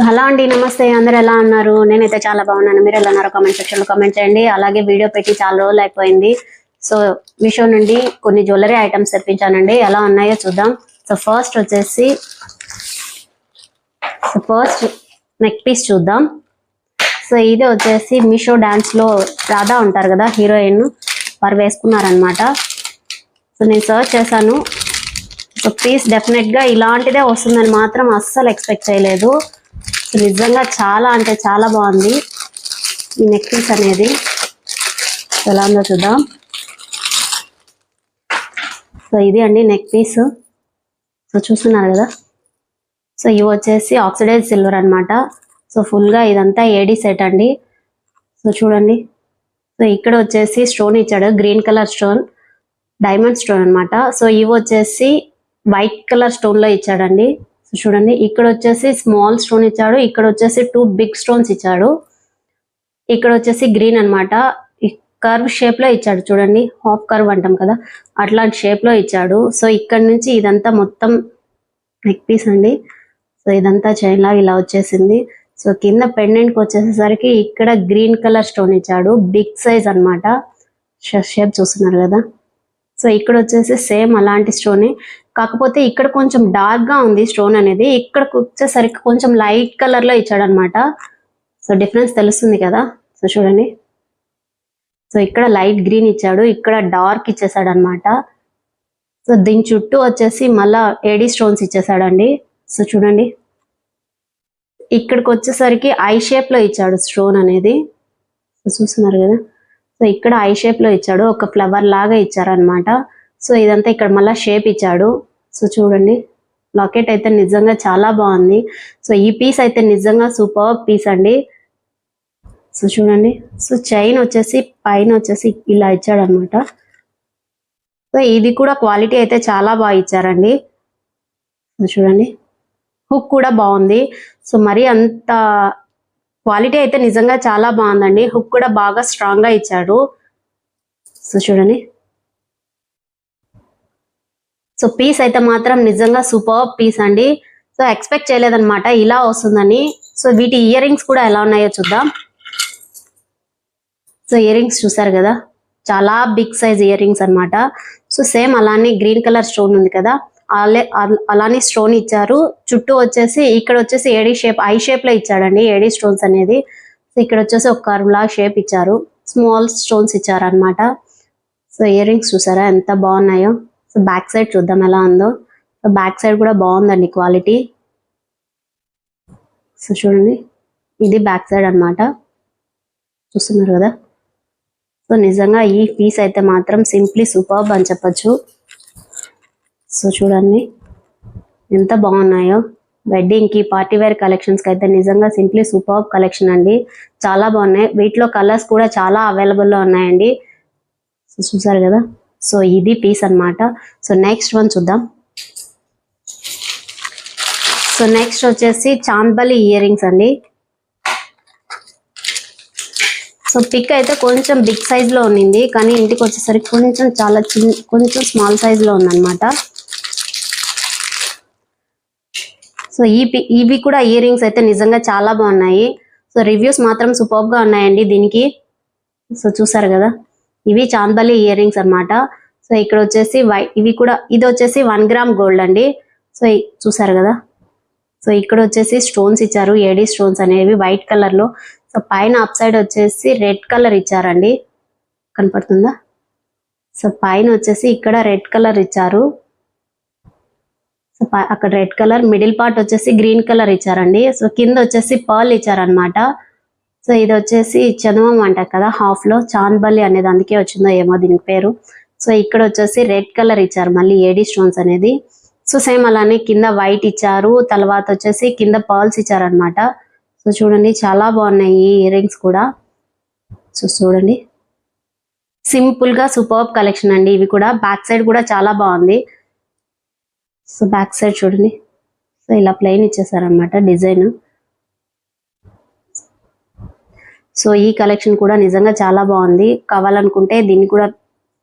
Hello అండి నమస్తే. అందరు ఎలా ఉన్నారు? నేనైతే చాలా బాగున్నాను. మీరు ఎలా ఉన్నారు? కామెంట్ సెక్షన్లో కామెంట్ చేయండి. అలాగే వీడియో పెట్టి చాలా రోజులు అయిపోయింది. సో మీషో నుండి కొన్ని జ్యువెలరీ ఐటమ్స్ తెప్పించానండి. ఎలా ఉన్నాయో చూద్దాం. సో ఫస్ట్ వచ్చేసి ఫస్ట్ నెక్ పీస్ చూద్దాం. సో ఇది వచ్చేసి మీషో డాన్స్లో రాధా ఉంటారు కదా హీరోయిన్ వారు వేసుకున్నారనమాట సో నేను సర్చ్ చేశాను. సో పీస్ డెఫినెట్గా ఇలాంటిదే వస్తుందని మాత్రం అస్సలు ఎక్స్పెక్ట్ చేయలేదు. నిజంగా చాలా అంటే చాలా బాగుంది. ఈ నెక్లెస్ అనేది ఎలా ఉందో చూద్దాం. సో ఇది అండి నెక్ పీస్ సో చూస్తున్నారు కదా. సో ఇవి వచ్చేసి ఆక్సిడైజ్ సిల్వర్ అన్నమాట. సో ఫుల్గా గా ఇదంతా ఏడీ సెట్ అండి. సో చూడండి. సో ఇక్కడ వచ్చేసి స్టోన్ ఇచ్చాడు green colour stone diamond stone అన్నమాట. సో ఇవి వచ్చేసి వైట్ కలర్ స్టోన్లో ఇచ్చాడండి. చూడండి ఇక్కడ వచ్చేసి స్మాల్ స్టోన్ ఇచ్చాడు ఇక్కడ వచ్చేసి టూ బిగ్ స్టోన్స్ ఇచ్చాడు. ఇక్కడ వచ్చేసి గ్రీన్ అన్నమాట. కర్వ్ షేప్లో ఇచ్చాడు చూడండి హాఫ్ కర్వ్ అంటాం కదా అట్లాంటి షేప్లో ఇచ్చాడు. సో ఇక్కడ నుంచి ఇదంతా మొత్తం నెక్ పీస్ అండి. సో ఇదంతా చైన్ లాగా ఇలా వచ్చేసింది. సో కింద పెండెంట్కి వచ్చేసరికి ఇక్కడ గ్రీన్ కలర్ స్టోన్ ఇచ్చాడు బిగ్ సైజ్ అన్నమాట. షేప్ చూస్తున్నారు కదా. సో ఇక్కడ వచ్చేసి సేమ్ అలాంటి స్టోనే కాకపోతే ఇక్కడ కొంచెం డార్క్గా ఉంది స్టోన్ అనేది. ఇక్కడ వచ్చేసరికి కొంచెం లైట్ కలర్లో ఇచ్చాడు అనమాట సో డిఫరెన్స్ తెలుస్తుంది కదా. సో చూడండి. సో ఇక్కడ లైట్ గ్రీన్ ఇచ్చాడు. ఇక్కడ డార్క్ ఇచ్చేసాడు అనమాట సో దీని చుట్టూ వచ్చేసి మళ్ళా ఏడీ స్టోన్స్ ఇచ్చేసాడండి. సో చూడండి. ఇక్కడికి వచ్చేసరికి ఐ షేప్లో ఇచ్చాడు స్టోన్ అనేది. చూస్తున్నారు కదా. సో ఇక్కడ ఐ షేప్లో ఇచ్చాడు. ఒక ఫ్లవర్ లాగా ఇచ్చారనమాట. సో ఇదంతా ఇక్కడ మళ్ళీ షేప్ ఇచ్చాడు. సో చూడండి లాకెట్ అయితే నిజంగా చాలా బాగుంది. సో ఈ పీస్ అయితే నిజంగా సూపర్ పీస్ అండి. సో చూడండి సో చైన్ వచ్చేసి పైన వచ్చేసి ఇలా ఇచ్చాడు అనమాట సో ఇది కూడా క్వాలిటీ అయితే చాలా బాగా ఇచ్చారండి. సో చూడండి హుక్ కూడా బాగుంది. సో మరి అంత క్వాలిటీ అయితే నిజంగా చాలా బాగుందండి. హుక్ కూడా బాగా స్ట్రాంగ్గా ఇచ్చాడు. సో చూడండి సో పీస్ అయితే మాత్రం నిజంగా సూపర్ పీస్ అండి. సో ఎక్స్పెక్ట్ చేయలేదన్నమాట ఇలా వస్తుందని. సో వీటి ఇయర్ రింగ్స్ కూడా ఎలా ఉన్నాయో చూద్దాం. సో ఇయర్ రింగ్స్ చూసారు కదా చాలా బిగ్ సైజ్ ఇయర్ రింగ్స్ అనమాట సో సేమ్ అలానే గ్రీన్ కలర్ స్టోన్ ఉంది కదా అలే అలానే స్టోన్ ఇచ్చారు. చుట్టూ వచ్చేసి ఇక్కడ వచ్చేసి ఏడీ షేప్ ఐ షేప్లో ఇచ్చాడండి ఏడీ స్టోన్స్ అనేది. సో ఇక్కడ వచ్చేసి ఒక కర్వ్ లా షేప్ ఇచ్చారు స్మాల్ స్టోన్స్ ఇచ్చారు అనమాట సో ఇయర్ రింగ్స్ చూసారా ఎంత బాగున్నాయో. సో బ్యాక్ సైడ్ చూద్దాం ఎలా ఉందో. సో బ్యాక్ సైడ్ కూడా బాగుందండి క్వాలిటీ సో చూడండి. ఇది బ్యాక్ సైడ్ అన్నమాట. చూస్తున్నారు కదా? సో నిజంగా ఈ పీస్ అయితే మాత్రం సింప్లీ సూపర్బ్ అని చెప్పొచ్చు. సో చూడండి. ఎంత బాగున్నాయో. వెడ్డింగ్కి పార్టీ వేర్ కలెక్షన్స్కి అయితే నిజంగా సింప్లీ సూపర్ కలెక్షన్ అండి. చాలా బాగున్నాయి. వీటిలో కలర్స్ కూడా చాలా అవైలబుల్లో ఉన్నాయండి. సో చూసారు కదా? సో ఇది పీస్ అన్నమాట. సో నెక్స్ట్ వన్ చూద్దాం. సో నెక్స్ట్ వచ్చేసి చాందబలి ఇయర్ రింగ్స్ అండి. సో పిక్ అయితే కొంచెం బిగ్ సైజ్లో ఉన్నింది కానీ ఇంటికి వచ్చేసరికి కొంచెం చాలా చిన్న కొంచెం స్మాల్ సైజ్లో ఉందన్నమాట. సో ఈ ఇవి కూడా ఇయర్ రింగ్స్ అయితే నిజంగా చాలా బాగున్నాయి. సో రివ్యూస్ మాత్రం సూపర్గా ఉన్నాయండి దీనికి. సో చూసారు కదా? ఇవి చాందలి ఇయర్ రింగ్స్ అనమాట సో ఇక్కడ వచ్చేసి వై ఇవి కూడా ఇది వచ్చేసి వన్ గ్రామ్ గోల్డ్ అండి. సో చూసారు కదా? సో ఇక్కడ వచ్చేసి స్టోన్స్ ఇచ్చారు ఏడీ స్టోన్స్ అనేవి వైట్ కలర్లో సో పైన అప్ సైడ్ వచ్చేసి రెడ్ కలర్ ఇచ్చారండి. కనపడుతుందా? సో పైన వచ్చేసి ఇక్కడ రెడ్ కలర్ ఇచ్చారు. సో అక్కడ రెడ్ కలర్ మిడిల్ పార్ట్ వచ్చేసి గ్రీన్ కలర్ ఇచ్చారండి. సో కింద వచ్చేసి పర్ల్ ఇచ్చారనమాట సో ఇది వచ్చేసి చందమం అంటారు కదా హాఫ్లో. చాందబల్లి అనేది అందుకే వచ్చిందో ఏమో దీనికి పేరు. సో ఇక్కడ వచ్చేసి రెడ్ కలర్ ఇచ్చారు మళ్ళీ ఏడీ స్టోన్స్ అనేది. సో సేమ్ అలానే కింద వైట్ ఇచ్చారు తర్వాత వచ్చేసి కింద పర్ల్స్ ఇచ్చారనమాట సో చూడండి చాలా బాగున్నాయి ఈ ఇయర్ రింగ్స్ కూడా. సో చూడండి. సింపుల్గా సూపర్ కలెక్షన్ అండి ఇవి కూడా. బ్యాక్ సైడ్ కూడా చాలా బాగుంది. సో బ్యాక్ సైడ్ చూడండి. సో ఇలా ప్లెయిన్ ఇచ్చేసారనమాట డిజైన్. సో ఈ కలెక్షన్ కూడా నిజంగా చాలా బాగుంది. కావాలనుకుంటే దీన్ని కూడా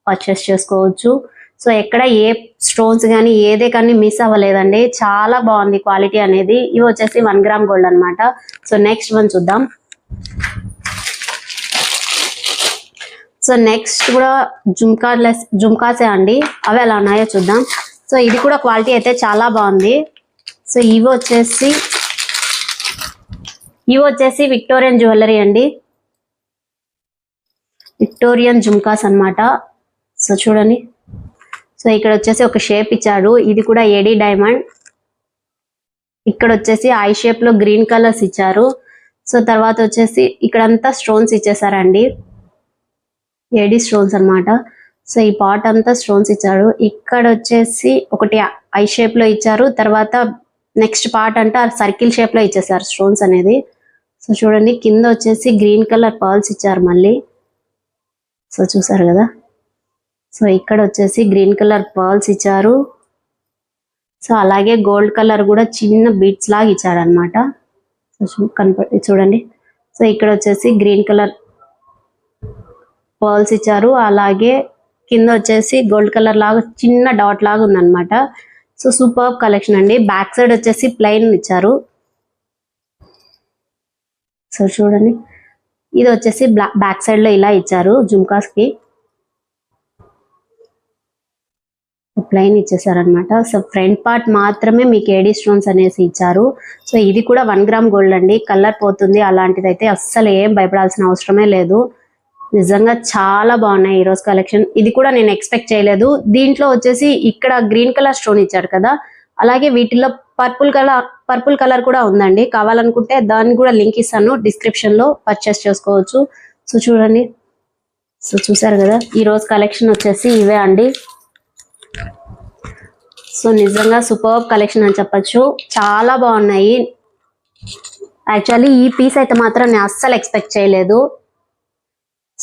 పర్చేస్ చేసుకోవచ్చు. సో ఎక్కడ ఏ స్టోన్స్ కానీ ఏదే కానీ మిస్ అవ్వలేదండి. చాలా బాగుంది క్వాలిటీ అనేది. ఇవి వచ్చేసి వన్ గ్రామ్ గోల్డ్ అన్నమాట. సో నెక్స్ట్ వన్ చూద్దాం. సో నెక్స్ట్ కూడా జుమ్కాలెస్ జుమ్కాసే అండి. అవి ఎలా ఉన్నాయో చూద్దాం. సో ఇది కూడా క్వాలిటీ అయితే చాలా బాగుంది. సో ఇవి వచ్చేసి ఇవి వచ్చేసి విక్టోరియన్ జ్యువెలరీ అండి. విక్టోరియన్ జుమ్కాస్ అన్నమాట. సో చూడండి. సో ఇక్కడ వచ్చేసి ఒక షేప్ ఇచ్చాడు. ఇది కూడా ఏడి డైమండ్. ఇక్కడ వచ్చేసి ఐ షేప్లో గ్రీన్ కలర్స్ ఇచ్చారు. సో తర్వాత వచ్చేసి ఇక్కడంతా స్టోన్స్ ఇచ్చేసారండి. ఏడి స్టోన్స్ అన్నమాట. సో ఈ పాట్ అంతా స్టోన్స్ ఇచ్చాడు. ఇక్కడ వచ్చేసి ఒకటి ఐ షేప్లో ఇచ్చారు. తర్వాత నెక్స్ట్ పార్ట్ అంటే సర్కిల్ షేప్లో ఇచ్చేసారు స్టోన్స్ అనేది. సో చూడండి కింద వచ్చేసి గ్రీన్ కలర్ పాల్స్ ఇచ్చారు మళ్ళీ. సో చూసారు కదా? సో ఇక్కడ వచ్చేసి గ్రీన్ కలర్ పర్ల్స్ ఇచ్చారు. సో అలాగే గోల్డ్ కలర్ కూడా చిన్న బీట్స్ లాగా ఇచ్చాడు అనమాట సో కనప చూడండి. సో ఇక్కడ వచ్చేసి గ్రీన్ కలర్ పర్ల్స్ ఇచ్చారు. అలాగే కింద వచ్చేసి గోల్డ్ కలర్ లాగా చిన్న డాట్ లాగా ఉందన్నమాట. సో సూపర్ కలెక్షన్ అండి. బ్యాక్ సైడ్ వచ్చేసి ప్లెయిన్ ఇచ్చారు. సో చూడండి. ఇది వచ్చేసి బ్యాక్ సైడ్లో ఇలా ఇచ్చారు జుమ్కాస్కి ప్లెయిన్ ఇచ్చేసారనమాట సో ఫ్రంట్ పార్ట్ మాత్రమే మీకు ఏడీ స్టోన్స్ అనేసి ఇచ్చారు. సో ఇది కూడా వన్ గ్రామ్ గోల్డ్ అండి. కలర్ పోతుంది. అలాంటిది అయితే అస్సలు ఏం భయపడాల్సిన అవసరమే లేదు. నిజంగా చాలా బాగున్నాయి ఈరోజు కలెక్షన్. ఇది కూడా నేను ఎక్స్పెక్ట్ చేయలేదు. దీంట్లో వచ్చేసి ఇక్కడ గ్రీన్ కలర్ స్టోన్ ఇచ్చారు కదా. అలాగే వీటిలో పర్పుల్ కలర్ పర్పుల్ కలర్ కూడా ఉందండి. కావాలనుకుంటే దాన్ని కూడా లింక్ ఇస్తాను డిస్క్రిప్షన్లో పర్చేస్ చేసుకోవచ్చు. సో చూడండి. సో చూసారు కదా ఈ రోజు కలెక్షన్ వచ్చేసి ఇవే అండి. సో నిజంగా సూపర్ కలెక్షన్ అని చెప్పొచ్చు. చాలా బాగున్నాయి. యాక్చువల్లీ ఈ పీస్ అయితే మాత్రం నేను అస్సలు ఎక్స్పెక్ట్ చేయలేదు.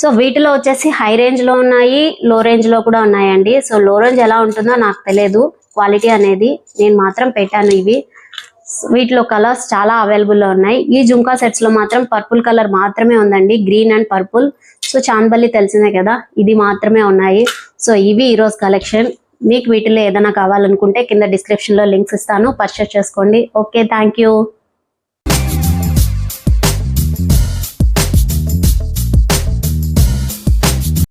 సో వీటిలో వచ్చేసి హై రేంజ్లో ఉన్నాయి లో రేంజ్లో కూడా ఉన్నాయండి. సో లో రేంజ్ ఎలా ఉంటుందో నాకు తెలియదు. క్వాలిటీ అనేది నేను మాత్రం పెట్టాను ఇవి. వీటిలో కలర్స్ చాలా అవైలబుల్లో ఉన్నాయి. ఈ జుంకా సెట్స్లో మాత్రం పర్పుల్ కలర్ మాత్రమే ఉందండి. Green and purple. So chandbali తెలిసిందే కదా ఇది మాత్రమే ఉన్నాయి. సో ఇవి ఈ రోజు కలెక్షన్. మీకు వీటిలో ఏదైనా కావాలనుకుంటే కింద డిస్క్రిప్షన్లో లింక్స్ ఇస్తాను. పర్చేస్ చేసుకోండి. Okay thank you.